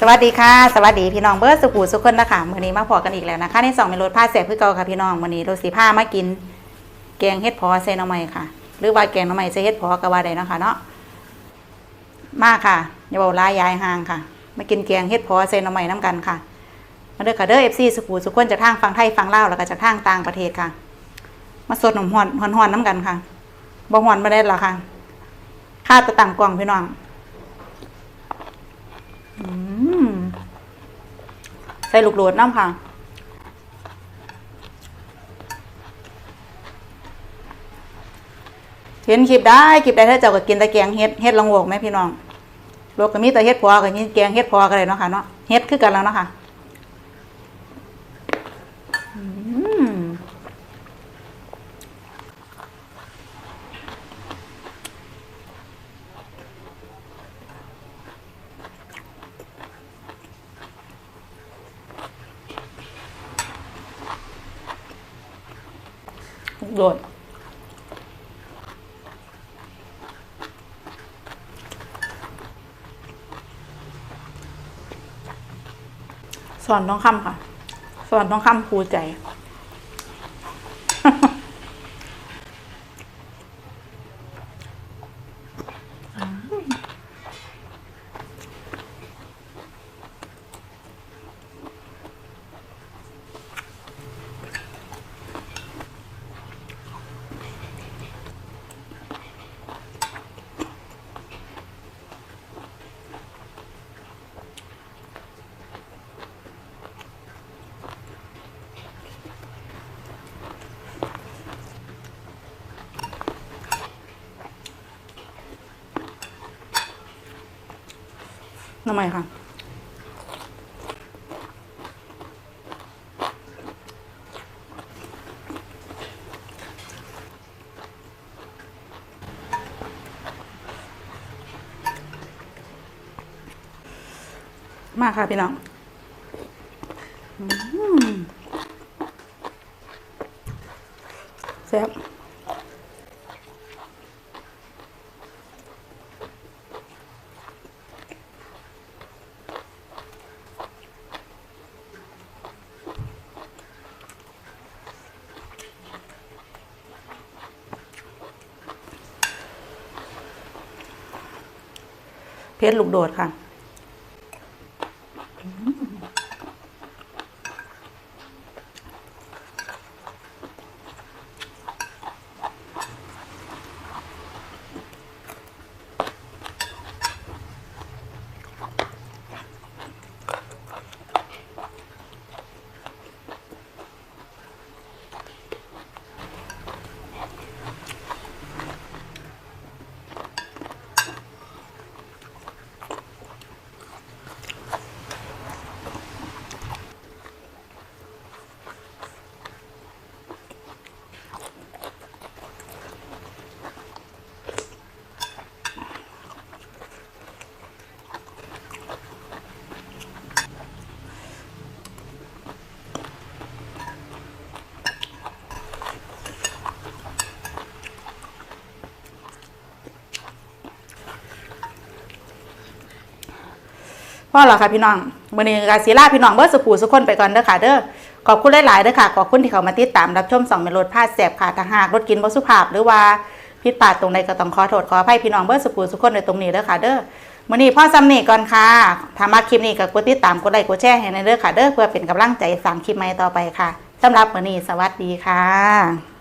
สวัสดีค่ะ สวัสดีพี่น้องเบิร์ดสุขูสุขคนนะคะมื้อนี้มาพอกันอีกแล้วนะคะ ในสองเมนูผ้าแสบคือเกาค่ะพี่น้องมื้อนี้เราสีผ้ามากิน แกงเฮ็ดพอเซนเอาใหมค่ะ หรือว่าแกงหน่อไมเซเฮ็ดพอก็ว่าได้นะคะเนาะมาค่ะอย่าบอกลายยายห่างค่ะ มากินแกงเฮ็ดพอเซนเอาใหม่น้ำกันค่ะมาเด้อค่ะเด้อ FC สุขูสุขคนจากทางฝั่งไทยฝั่งลาวแล้วก็จากทางต่างประเทศค่ะ มาสดหนมหอนหอนหอนน้ำกันค่ะบ่หอนมาได้หรอค่ะค่าตะต่างกล่องพี่น้อง ใส่ลูกโดดน้ำค่ะ เห็นคลิปได้คลิปได้ถ้าเจ้าก็กินแตะแกงเฮ็ดเฮ็ดละโงกไหมพี่น้องโลกก็มีแต่เฮ็ดพอกับนี่แกงเฮ็ดพอกันเลยเนาะค่ะเนาะเฮ็ดคือกันแล้วเนาะค่ะอืมลูก โดดสอนน้องคำค่ะ สอนน้องคำครูใจ ทำไมคะมาค่ะพี่น้องแซ่บ เพชรลูกโดดค่ะ พ่อเหรอค่ะพี่น้องมื่อนี้กาศิลาพี่น้องเบอร์สุขูสุขคนไปก่อนเด้อค่ะเด้อขอบคุณหลายๆเด้อค่ะขอบคุณที่เขามาติดตามรับชมสองเมลดพาดแสบค่ะทางหากรถกินบ่สุภาพหรือว่าผิดพลาดตรงใดก็ต้องขอโทษขออภัยพี่น้องเบอร์สุขูสุขคนในตรงนี้เด้อค่ะเด้อมื่อนี้พ่อซ้ำนี่ก่อนค่ะถ้ามาคลิปนี้ก็กดติดตามกดไลค์กดแชร์ให้ในเด้อค่ะเด้อเพื่อเป็นกำลังใจสร้างคลิปใหม่ต่อไปค่ะสำหรับมื่อนี้สวัสดีค่ะ